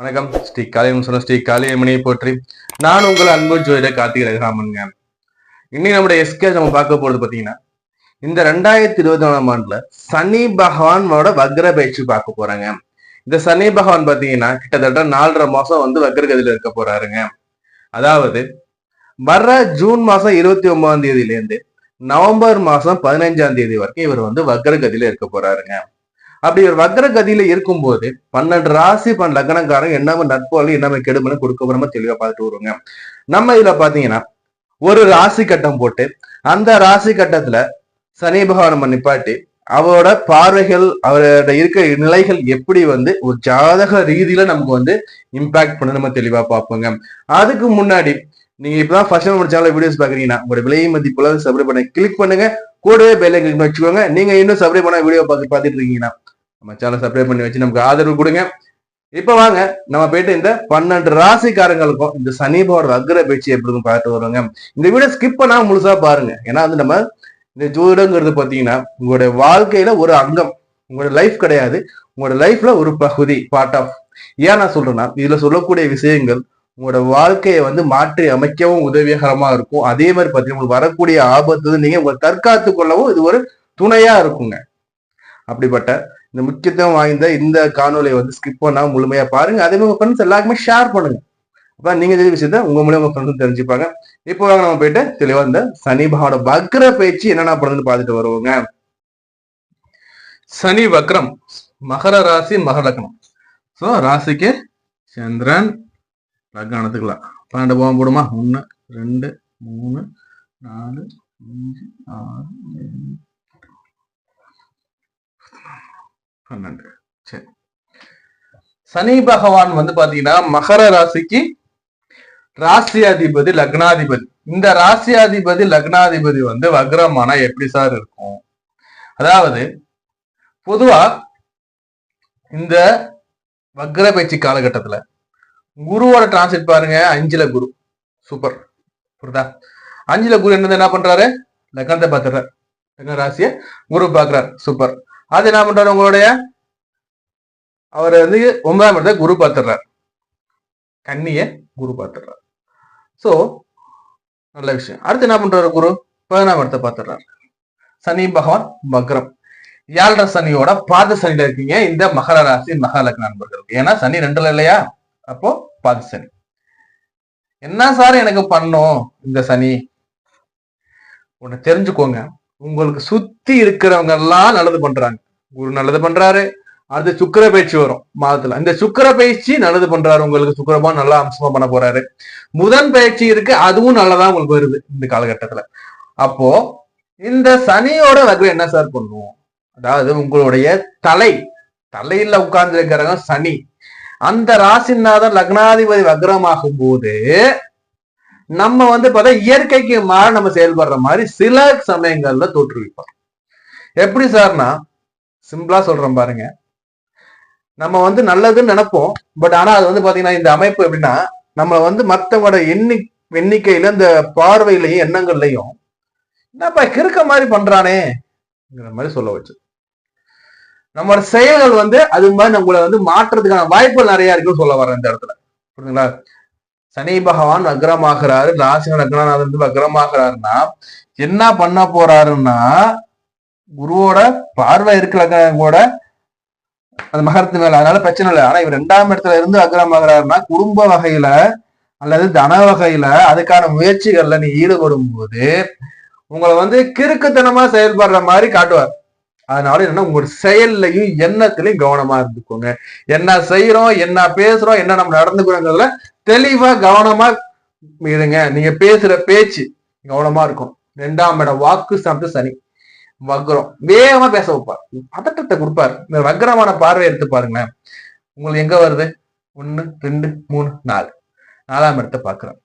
வணக்கம். ஸ்ரீ காளியம் சொன்ன ஸ்ரீ காளியம்மணியை போற்றி. நான் உங்கள் அன்பு ஜோதிட கார்த்திகை ரகுராமனுங்க. இன்னைக்கு நம்முடைய எஸ்கே நம்ம பார்க்க போறது பாத்தீங்கன்னா இந்த ரெண்டாயிரத்தி இருபத்தி நாலாம் ஆண்டுல சனி பகவானோட வக்ர பயிற்சி பார்க்க போறாங்க. இந்த சனி பகவான் பாத்தீங்கன்னா கிட்டத்தட்ட நாலரை மாசம் வந்து வக்ரகதியில இருக்க போறாருங்க. அதாவது வர்ற ஜூன் மாசம் இருபத்தி ஒன்பதாம் தேதியில இருந்து நவம்பர் மாசம் பதினைஞ்சாம் தேதி வரைக்கும் இவர் வந்து வக்ரகதியில இருக்க போறாருங்க. அப்படி ஒரு வக்ர கதியில இருக்கும்போது பன்னெண்டு ராசி பன் லக்னக்காரங்க என்ன நட்பு என்ன கெடுமனு கொடுக்க போறோமோ தெளிவா பார்த்துட்டு வருவாங்க. நம்ம இதுல பாத்தீங்கன்னா ஒரு ராசி கட்டம் போட்டு அந்த ராசி கட்டத்துல சனி பகவான் நம்ம நிப்பாட்டி அவரோட பார்வைகள் அவரோட இருக்க நிலைகள் எப்படி வந்து ஒரு ஜாதக ரீதியில நமக்கு வந்து இம்பாக்ட் பண்ண நம்ம தெளிவா பார்ப்போங்க. அதுக்கு முன்னாடி நீங்க இப்பதான் ஃபர்ஸ்ட் நம்ம சேனல் வீடியோஸ் பாக்குறீங்கன்னா உங்களோட விலை மதிப்புல சப்ஸ்கிரைப் பண்ண கிளிக் பண்ணுங்க. கூடவே பெல்லை கிளிக் பண்ணி வச்சுக்கோங்க. நீங்க இன்னும் சப்ஸ்கிரைப் பண்ண வீடியோ பார்த்து பார்த்துட்டு இருக்கீங்கன்னா நம்ம சேனல் சப்ஸ்கிரைப் பண்ணி வச்சு நமக்கு ஆதரவு கொடுங்க. இப்ப வாங்க நம்ம போயிட்டு இந்த பன்னெண்டு ராசிக்காரங்களுக்கும் இந்த சனிபோட அக்ர பேச்சு எப்படி இருக்கும் பார்த்து வருவாங்க. இந்த வீடியோ ஸ்கிப் பண்ணா முழுசா பாருங்க. ஏன்னா வந்து நம்ம இந்த ஜோதிடங்கிறது பாத்தீங்கன்னா உங்களுடைய வாழ்க்கையில ஒரு அங்கம் உங்களோட லைஃப் கிடையாது. உங்களோட லைஃப்ல ஒரு பகுதி பார்ட் ஆஃப் ஏன் நான் சொல்றேன்னா இதுல சொல்லக்கூடிய விஷயங்கள் உங்களோட வாழ்க்கையை வந்து மாற்றி அமைக்கவும் உதவிகரமா இருக்கும். அதே மாதிரி பார்த்தீங்கன்னா உங்களுக்கு வரக்கூடிய ஆபத்து நீங்க உங்களை தற்காத்து கொள்ளவும் இது ஒரு துணையா இருக்குங்க. அப்படிப்பட்ட இந்த முக்கியத்துவம் வாய்ந்த இந்த காணொலியை வந்து ஸ்கிப் பண்ணா முழுமையா பாருங்க. அதே மாதிரி ஃப்ரெண்ட்ஸ் எல்லாருக்குமே ஷேர் பண்ணுங்க. அப்ப நீங்க தெரிஞ்ச விஷயத்த உங்க மூலியம் உங்க ஃப்ரெண்ட்ஸும் தெரிஞ்சுப்பாங்க. இப்போ வாங்க நம்ம போயிட்டு தெளிவா இந்த சனி பகவான வக்ர பேச்சு என்னென்ன பண்ணுதுன்னு பார்த்துட்டு வருவோங்க. சனி வக்ரம் மகர ராசி மகர லக்னம். ஸோ ராசிக்கு சந்திரன் லக்னத்துக்கலாம் பன்னெண்டு போகம் போடுமா? ஒன்று ரெண்டு மூணு நாலு அஞ்சு ஆறு ஏழு பன்னெண்டு. சரி. சனி பகவான் வந்து பாத்தீங்கன்னா மகர ராசிக்கு ராசியாதிபதி லக்னாதிபதி. இந்த ராசியாதிபதி லக்னாதிபதி வந்து வக்ரமானா எப்படி சார் இருக்கும்? அதாவது பொதுவா இந்த வக்ர பயிற்சி காலகட்டத்துல குருவோட டிரான்சிட் பாருங்க அஞ்சுல குரு. சூப்பர் புரியுதா? அஞ்சுல குரு என்னது என்ன பண்றாரு? லக்னத்தை பாத்துறாரு லக்ன ராசிய குரு பாக்குறாரு சூப்பர் அது என்ன பண்றாரு உங்களுடைய? அவர் வந்து ஒன்பதாம் இடத்த குரு பார்த்துடுறார். கண்ணிய குரு பார்த்துடுறார். ஸோ நல்ல விஷயம். அடுத்து என்ன பண்றாரு குரு? பதினாம் இடத்தை பார்த்துடுறாரு. சனி பகவான் மக்ரம் ஏழரை சனியோட பாத சனியில இருக்கீங்க. இந்த மகர ராசி மகாலக்ன நண்பர்களுக்கு. ஏன்னா சனி ரெண்டுல இல்லையா? அப்போ பாத சனி. என்ன சார் எனக்கு பண்ணும் இந்த சனி? உன்னை தெரிஞ்சுக்கோங்க. உங்களுக்கு சுத்தி இருக்கிறவங்க எல்லாம் நல்லது பண்றாங்க. குரு நல்லது பண்றாரு. அடுத்து சுக்கர பயிற்சி வரும் மாதத்துல. இந்த சுக்கர பயிற்சி நல்லது பண்றாரு. உங்களுக்கு சுக்கரமா நல்லா அம்சமா பண்ண போறாரு. முதன் பயிற்சி இருக்கு. அதுவும் நல்லதா உங்களுக்கு வருது இந்த காலகட்டத்துல. அப்போ இந்த சனியோட வகை என்ன சார் பண்ணுவோம் அதாவது உங்களுடைய தலை. தலையில உட்கார்ந்து இருக்கிறவங்க சனி. அந்த ராசிநாதன் லக்னாதிபதி வக்ரமாகும் போது நம்ம வந்து பார்த்தா இயற்கைக்கு மாற நம்ம செயல்படுற மாதிரி சில சமயங்கள்ல தோற்றுவிப்போம். எப்படி சார்னா சிம்பிளா சொல்றேன் பாருங்க. நம்ம வந்து நல்லதுன்னு நினைப்போம். பட் ஆனா அது வந்து பாத்தீங்கன்னா இந்த அமைப்பு எப்படின்னா நம்ம வந்து மத்தவங்களோட எண்ணி எண்ணிக்கையில இந்த பார்வையிலையும் எண்ணங்கள்லையும் என்னப்பா கிறுக்க மாதிரி பண்றானேங்கிற மாதிரி சொல்ல வச்சு. நம்மளோட செயல்கள் வந்து அது மாதிரி நம்மளை வந்து மாற்றுறதுக்கான வாய்ப்புகள் நிறைய இருக்குன்னு சொல்ல வரேன் இந்த இடத்துல. புரியுதுங்களா சனி பகவான் வக்ரமாகிறாரு. ராசி லக்னநாதன் வந்து வக்ரமாகிறாருன்னா என்ன பண்ண போறாருன்னா குருவோட பார்வை இருக்கல கூட. அந்த மகரத்து மேல. அதனால பிரச்சனை இல்லை. ஆனா இவர் ரெண்டாம் இடத்துல இருந்து அக்ரமாகிறாருன்னா குடும்ப வகையில அல்லது தன வகையில அதுக்கான முயற்சிகள்ல நீ ஈடுபடும் போது உங்களை வந்து கிறுக்குத்தனமா செயல்படுற மாதிரி காட்டுவார். அதனால என்னன்னா உங்களோட செயல்லையும் எண்ணத்திலையும் கவனமா இருந்துக்கோங்க. என்ன செய்யறோம் என்ன பேசுறோம் என்ன நம்ம நடந்துக்கிறோங்கிறதுல தெளிவா கவனமா இருங்க. நீங்க பேசுற பேச்சு கவனமா இருக்கும். ரெண்டாம் இடம் வாக்கு சாப்பிட்டு சனி. வக்ரம். வேகமா பேச வைப்பார். பதட்டத்தை கொடுப்பாரு. இந்த வக்ரமான பார்வை எடுத்து பாருங்களேன். உங்களுக்கு எங்க வருது? ஒண்ணு ரெண்டு மூணு நாலு. நாலாம் இடத்தை பாக்குறார்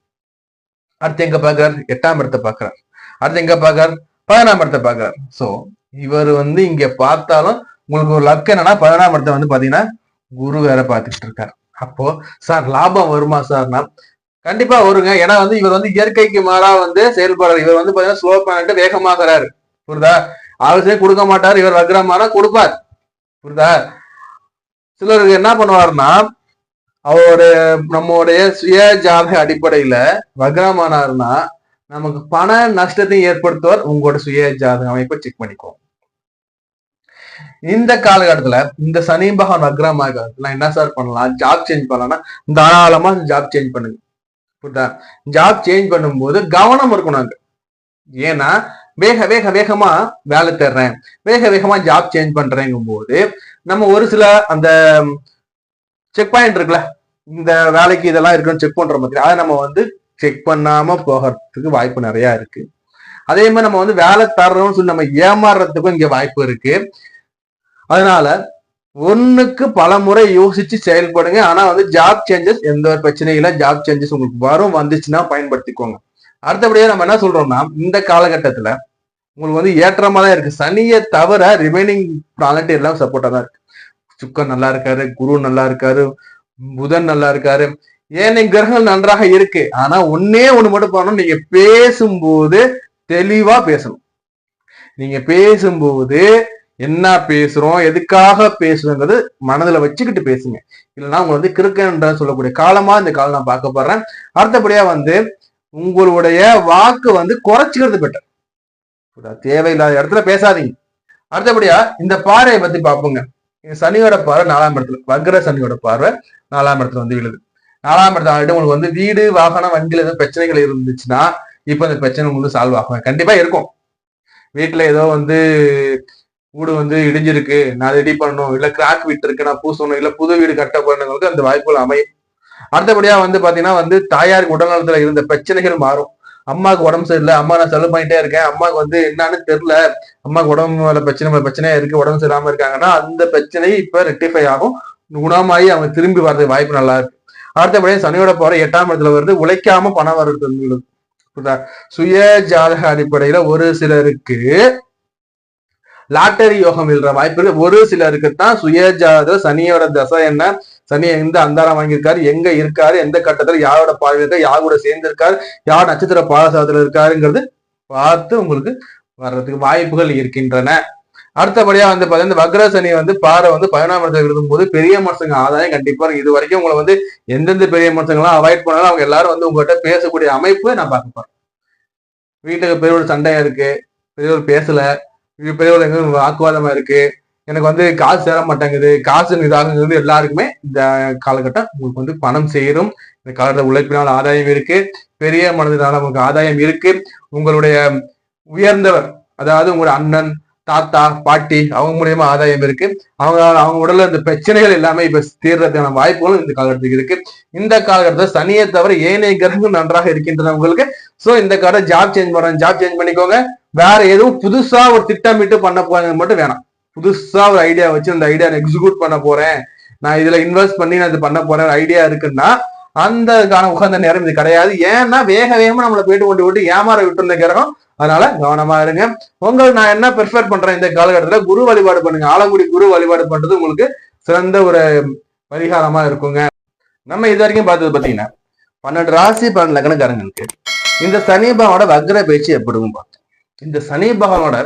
அடுத்து எங்க பாக்குறாரு எட்டாம் இடத்தை பாக்குறாரு அடுத்து எங்க பாக்குறாரு பதினாம் இடத்தை பாக்குறாரு சோ இவர் வந்து இங்க பார்த்தாலும் உங்களுக்கு ஒரு லக் என்னன்னா பதினாம் இடத்த வந்து பாத்தீங்கன்னா குரு வேற பார்த்துட்டு இருக்காரு. அப்போ சார் லாபம் வருமா சார்னா கண்டிப்பா வருங்க. ஏன்னா வந்து இவர் வந்து இயற்கைக்கு மாறா வந்து செயல்படுறாரு. இவர் வந்து பாத்தீங்கன்னா ஸ்லோ பண்ணிட்டு வேகமாகறாரு புரியுதா? அவசியம் கொடுக்க மாட்டார். இவர் வக்ரமானா கொடுப்பார். புரியுதா? சிலருக்கு என்ன பண்ணுவாருன்னா அவரு நம்மளுடைய சுய ஜாதக அடிப்படையில வக்ரமானாருன்னா நமக்கு பண நஷ்டத்தையும் ஏற்படுத்துவார். உங்களோட சுய ஜாதக அமைப்பை செக் பண்ணிக்கோங்க இந்த காலகட்டத்துல இந்த சனி பகவான் வக்ரமாக என்ன சார் பண்ணலாம்? ஜாப் சேஞ்ச் பண்ணலாம்னா தாராளமா ஜாப் சேஞ்ச் பண்ணுங்க. புரியுதா? ஜாப் சேஞ்ச் பண்ணும்போது கவனம் இருக்கணும் அங்க ஏன்னா வேக வேக வேகமா வேலை தர்றேன் வேக வேகமா ஜாப் சேஞ்ச் பண்றேங்கும் போது நம்ம ஒரு சில அந்த செக் பாயிண்ட் இருக்குல்ல? இந்த வேலைக்கு இதெல்லாம் இருக்குன்னு செக் பண்ற மாதிரி. அதை நம்ம வந்து செக் பண்ணாம போகிறதுக்கு வாய்ப்பு நிறைய இருக்கு. அதே மாதிரி நம்ம வந்து வேலை தர்றோம்னு சொல்லி நம்ம ஏமாறுறதுக்கும் இங்க வாய்ப்பு இருக்கு. அதனால ஒன்றுக்கு பல முறை யோசிச்சு செயல்படுங்க. ஆனா வந்து ஜாப் சேஞ்சஸ் எந்த ஒரு பிரச்சனையும் இல்லை. ஜாப் சேஞ்சஸ் உங்களுக்கு வரும் வந்துச்சுன்னா பயன்படுத்திக்கோங்க. அடுத்தபடியா நம்ம என்ன சொல்றோம்னா இந்த காலகட்டத்துல உங்களுக்கு வந்து ஏற்றமா தான் இருக்கு. சனியை தவிர ரிமைனிங் பிளானட் எல்லாம் சப்போர்ட்டா தான் இருக்கு. சுக்கன் நல்லா இருக்காரு குரு நல்லா இருக்காரு புதன் நல்லா இருக்காரு. ஏனைய கிரகங்கள் நன்றாக இருக்கு? ஆனா ஒன்னே ஒண்ணு மட்டும் பண்ணணும். நீங்க பேசும்போது தெளிவா பேசணும். நீங்க பேசும்போது என்ன பேசுறோம் எதுக்காக பேசுறோங்கிறது மனதுல வச்சுக்கிட்டு பேசுங்க. இல்லைன்னா உங்களை வந்து கிறுக்கன்ற சொல்லக்கூடிய காலமா இந்த காலம் நான் பார்க்க போறேன். அடுத்தபடியா வந்து உங்களுடைய வாக்கு வந்து குறைச்சிக்கிறது பெட்டர். தேவையில்லாத இடத்துல பேசாதீங்க. அடுத்தபடியா இந்த பாறையை பத்தி பார்ப்போங்க. சனியோட பார்வை நாலாம் இடத்துல வக்ர சனியோட பார்வை நாலாம் இடத்துல வந்து விழுது. நாலாம் இடத்துல ஆல்ரெடி உங்களுக்கு வந்து வீடு வாகனம் வங்கியில் ஏதோ பிரச்சனைகள் இருந்துச்சுன்னா இப்ப இந்த பிரச்சனை உங்களுக்கு சால்வ் ஆகும். கண்டிப்பா இருக்கும். வீட்டுல ஏதோ வந்து வீடு வந்து இடிஞ்சிருக்கு நான் ரெடி பண்ணணும். இல்ல கிராக் விட்டு இருக்கு நான் பூசணும். இல்ல புது வீடு கட்ட போறவங்களுக்கு அந்த வாய்ப்புகள் அமையும். அடுத்தபடியா வந்து பாத்தீங்கன்னா வந்து தாயாருக்கு உடல்நலத்துல இருந்த பிரச்சனைகள் மாறும். அம்மாவுக்கு உடம்பு சரியில்லை. அம்மா நான் செலவு பண்ணிட்டே இருக்கேன். அம்மாவுக்கு வந்து என்னன்னு தெரியல. அம்மாவுக்கு உடம்பு மேல பிரச்சனை பிரச்சனையா இருக்கு. உடம்பு சரியில்லாம இருக்காங்கன்னா அந்த பிரச்சனை இப்ப ரெக்டிஃபை ஆகும். குணமாயி அவங்க திரும்பி வர்றதுக்கு வாய்ப்பு நல்லா இருக்கு. அடுத்தபடியா சனியோட போற எட்டாம் இடத்துல வருது. உழைக்காம பணம் வர்றது சுய ஜாதக அடிப்படையில ஒரு சிலருக்கு லாட்டரி யோகம் எழுற வாய்ப்பு இருக்கு. ஒரு சிலருக்கு தான் சுயஜாத சனியோட தசை என்ன? சனி எந்த அந்தாரம் வாங்கியிருக்காரு? எங்க இருக்காரு? எந்த கட்டத்துல யாரோட பார்வை இருக்கா யார் கூட சேர்ந்திருக்காரு? யார் நட்சத்திர பாதசாரத்துல இருக்காருங்கிறது பார்த்து உங்களுக்கு வர்றதுக்கு வாய்ப்புகள் இருக்கின்றன. அடுத்தபடியா வந்து பாத்தீங்கன்னா வக்ர சனி வந்து பாறை வந்து பதினாம் இடத்துல இருக்கும்போது பெரிய மனுஷங்க ஆதாயம் கண்டிப்பா இது வரைக்கும் உங்களை வந்து எந்தெந்த பெரிய மனுஷங்களாம் அவாய்ட் பண்ணாலும் அவங்க எல்லாரும் வந்து உங்ககிட்ட பேசக்கூடிய அமைப்பு நான் பார்க்க போறேன். வீட்டுக்கு பெரிய ஒரு சண்டை இருக்கு. ஒரு பேசல. இது பெரியவர் வாக்குவாதமா இருக்கு. எனக்கு வந்து காசு சேர மாட்டேங்குது. காசு இதாகுங்கிறது எல்லாருக்குமே இந்த காலகட்டம் உங்களுக்கு வந்து பணம் சேரும். இந்த காலகட்ட உழைப்பினால் ஆதாயம் இருக்கு. பெரிய மனதினால உங்களுக்கு ஆதாயம் இருக்கு. உங்களுடைய உயர்ந்தவர் அதாவது உங்களுடைய அண்ணன் தாத்தா பாட்டி அவங்க மூலியமா ஆதாயம் இருக்கு. அவங்க அவங்க உடல்ல இந்த பிரச்சனைகள் எல்லாமே இப்ப தீர்றதுக்கான வாய்ப்புகளும் இந்த காலகட்டத்துக்கு இருக்கு. இந்த காலகட்டத்தில் சனியை தவிர ஏனைய கிரகங்கள் நன்றாக இருக்கின்றன உங்களுக்கு. சோ இந்த காலத்தை ஜாப் சேஞ்ச் பண்றேன். ஜாப் சேஞ்ச் பண்ணிக்கோங்க. வேற எதுவும் புதுசா ஒரு திட்டமிட்டு பண்ண போறது மட்டும் வேணாம். புதுசா ஒரு ஐடியா வச்சு அந்த ஐடியா எக்ஸிக்யூட் பண்ண போறேன். நான் இதுல இன்வெஸ்ட் பண்ணி நான் இது பண்ண போறேன். ஐடியா இருக்குன்னா அந்த கான உகந்த நேரம் இது கிடையாது. ஏன்னா வேக வேகமா நம்மளை போயிட்டு கொண்டு விட்டு ஏமாற விட்டு இந்த கிரகம். அதனால கவனமா இருங்க. உங்கள் நான் என்ன ப்ரிஃபர் பண்றேன் இந்த காலகட்டத்துல? குரு வழிபாடு பண்ணுங்க. ஆலங்குடி குரு வழிபாடு பண்றது உங்களுக்கு சிறந்த ஒரு பரிகாரமா இருக்குங்க. நம்ம இது வரைக்கும் பார்த்தது பாத்தீங்கன்னா பன்னெண்டு ராசி பன்னெண்டு லக்னக்காரங்களுக்கு இந்த சனி பாவோட வக்ர பேச்சு எப்படிவும் பார்த்தோம் இந்த சனி பகவானோட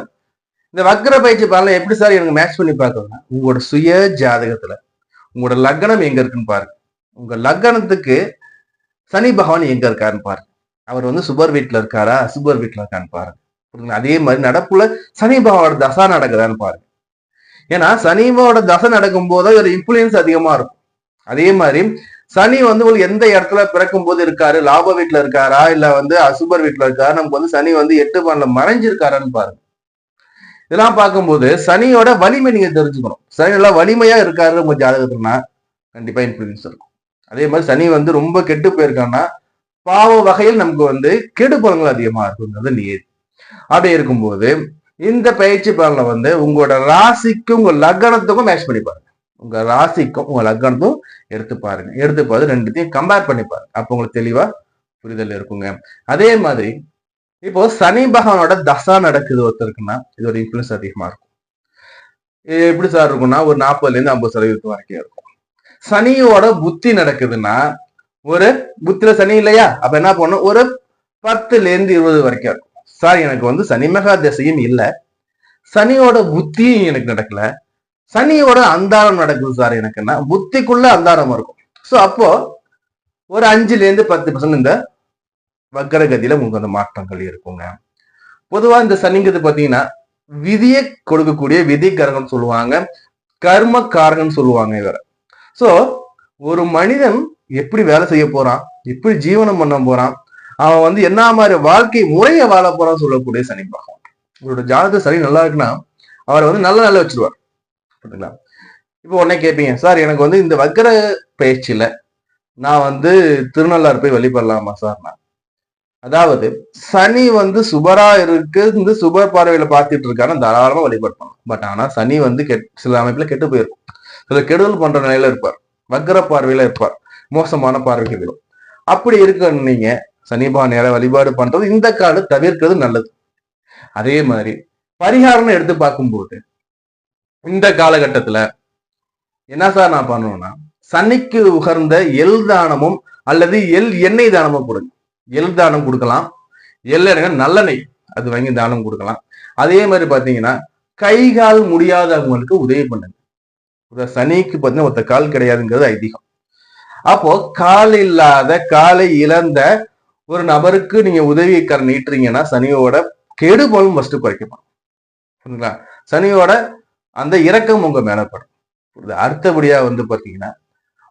இந்த வக்ர பயிற்சி பலனை எப்படி சார் எனக்கு மேட்ச் பண்ணி பார்க்கணும்னா உங்களோட சுய ஜாதகத்துல உங்களோட லக்னம் எங்க இருக்குன்னு பாருங்க. உங்க லக்னத்துக்கு சனி பகவான் எங்க இருக்காருன்னு பாருங்க. அவர் வந்து சுபர் வீட்டுல இருக்காரா? சுபர் வீட்டுல இருக்கான்னு பாருங்க. புரியுதுங்களா? அதே மாதிரி நடப்புல சனி பகவானோட தசா நடக்குதான்னு பாருங்க. ஏன்னா சனிவோட தசை நடக்கும் போது ஒரு இன்ஃபுளுயன்ஸ் அதிகமா இருக்கும். அதே மாதிரி சனி வந்து உங்களுக்கு எந்த இடத்துல பிறக்கும் போது இருக்காரு? லாப வீட்டுல இருக்காரா? இல்ல வந்து அசுபர் வீட்டுல இருக்காரு? நமக்கு வந்து சனி வந்து எட்டு பன்னெண்டுல மறைஞ்சிருக்காரான்னு பாருங்க. இதெல்லாம் பார்க்கும்போது சனியோட வலிமை நீங்க தெரிஞ்சுக்கணும். சனி நல்லா வலிமையா இருக்காரு உங்க ஜாதகத்துலனா கண்டிப்பா இன்ஃபுளுன்ஸ் இருக்கும். அதே மாதிரி சனி வந்து ரொம்ப கெட்டு போயிருக்காங்கன்னா பாவ வகையில் நமக்கு வந்து கெடு பலன்கள் அதிகமா இருக்குங்கிறது நீர் அப்படி இருக்கும்போது இந்த பயிற்சி பலனை வந்து உங்களோட ராசிக்கும் உங்க லக்னத்துக்கும் மேட்ச் பண்ணி பாருங்க உங்க ராசிக்கும் உங்க லக்னத்தும் எடுத்து பாருங்க. எடுத்து பார்த்து ரெண்டுத்தையும் கம்பேர் பண்ணி பாருங்க அப்போ உங்களுக்கு தெளிவா புரிதல் இருக்குங்க. அதே மாதிரி இப்போ சனி பகவானோட தசா நடக்குது ஒருத்தருக்குன்னா இதோட இன்ஃபுளுன்ஸ் அதிகமா இருக்கும். இது எப்படி சார் இருக்கும்னா ஒரு நாற்பதுல இருந்து ஐம்பது சதவீதம் வரைக்கும் இருக்கும். சனியோட புத்தி நடக்குதுன்னா ஒரு புத்தில சனி இல்லையா? அப்ப என்ன பண்ணும் ஒரு பத்துல இருந்து இருபது வரைக்கும் இருக்கும். சார் எனக்கு வந்து சனி மகா திசையும் இல்லை. சனியோட புத்தியும் எனக்கு நடக்கல. சனியோட அந்தாரம் நடக்குது சார் எனக்குன்னா. புத்திக்குள்ள அந்தாரம் இருக்கும். ஸோ அப்போ ஒரு அஞ்சுல இருந்து பத்து பர்சன்ட் இந்த வக்கரகதியில உங்களுக்கு அந்த மாற்றங்கள் இருக்குங்க. பொதுவா இந்த சனிங்கிறது பாத்தீங்கன்னா விதியை கொடுக்கக்கூடிய விதிகாரகன் சொல்லுவாங்க கர்ம காரகன் சொல்லுவாங்க இவரை. சோ ஒரு மனிதன் எப்படி வேலை செய்ய போறான் எப்படி ஜீவனம் பண்ண போறான் அவன் வந்து என்ன மாதிரி வாழ்க்கை முறையை வாழ போறான்னு சொல்லக்கூடிய சனி பகவான். உங்களோட ஜாதகத்தை சரி நல்லா இருக்குன்னா அவரை வந்து நல்ல நல்ல வச்சிருவார். புரியுதுங்களா இப்போ உடனே கேட்பீங்க சார் எனக்கு வந்து இந்த வக்கர பயிற்சியில நான் வந்து திருநள்ளாறு போய் வழிபடலாமா சார்? நான். அதாவது சனி வந்து சுபரா இருக்கு இந்த சுபர் பார்வையில பார்த்துட்டு இருக்கான தாராளமா வழிபடலாம் பட் ஆனா சனி வந்து கெட் சில அமைப்புல கெட்டு போயிருக்கும். சில கெடுதல் பண்ற நிலையில இருப்பார். வக்கர பார்வையில இருப்பார். மோசமான பார்வைக்கு விடும் அப்படி இருக்க நீங்க சனிபா நேர வழிபாடு பண்றது இந்த காலம் தவிர்க்கிறது நல்லது. அதே மாதிரி பரிகாரம்னு எடுத்து பார்க்கும்போது இந்த காலகட்டத்துல என்ன சார் நான் பண்ணணும்னா சனிக்கு உகர்ந்த எல் தானமும் அல்லது எல் எண்ணெய் தானமும் கொடுங்க. எல் தானம் கொடுக்கலாம். எல் எண்ணெய் நல்லெண்ணெய். அது வாங்கி தானம் கொடுக்கலாம். அதே மாதிரி பாத்தீங்கன்னா கை கால் முடியாதவங்களுக்கு உதவி பண்ணுங்க. ஒரு சனிக்கு பார்த்தீங்கன்னா ஒருத்த கால் கிடையாதுங்கிறது ஐதீகம். அப்போ கால் இல்லாத காலை இழந்த ஒரு நபருக்கு நீங்க உதவி கர நீட்டுறீங்கன்னா சனியோட கெடுபலும் ஃபர்ஸ்ட் குறைக்கப்படும். சரிங்களா சனியோட அந்த இரக்கம் உங்க மேல படும். அடுத்தபடியா வந்து பாத்தீங்கன்னா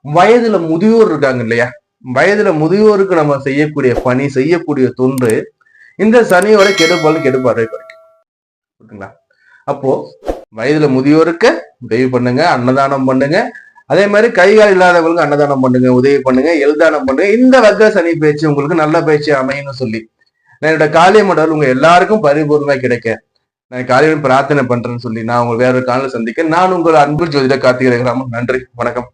வயதுல முதியோர் இருக்காங்க இல்லையா? வயதுல முதியோருக்கு நம்ம செய்யக்கூடிய பணி செய்யக்கூடிய தொன்று இந்த சனியோட கெடுபலும் கெடுபாறை குறைக்கும். புரியுதுங்களா? அப்போ வயதுல முதியோருக்கு உதவி பண்ணுங்க அன்னதானம் பண்ணுங்க. அதே மாதிரி கை கால் இல்லாதவங்களுக்கு அன்னதானம் பண்ணுங்க உதவி பண்ணுங்க எழுதானம் பண்ணுங்க. இந்த வக்க சனி பேச்சு உங்களுக்கு நல்ல பேச்சு அமையணும்னு சொல்லி என்னோட காளிய மடல் உங்க எல்லாருக்கும் பரிபூர்ணமா கிடைக்க. நான் காலையில் பிரார்த்தனை பண்றேன்னு சொல்லி நான் உங்களை வேற ஒரு காலையில் சந்திக்க நான் உங்கள் அன்பு ஜோதிட கார்த்திகை நன்றி. வணக்கம்.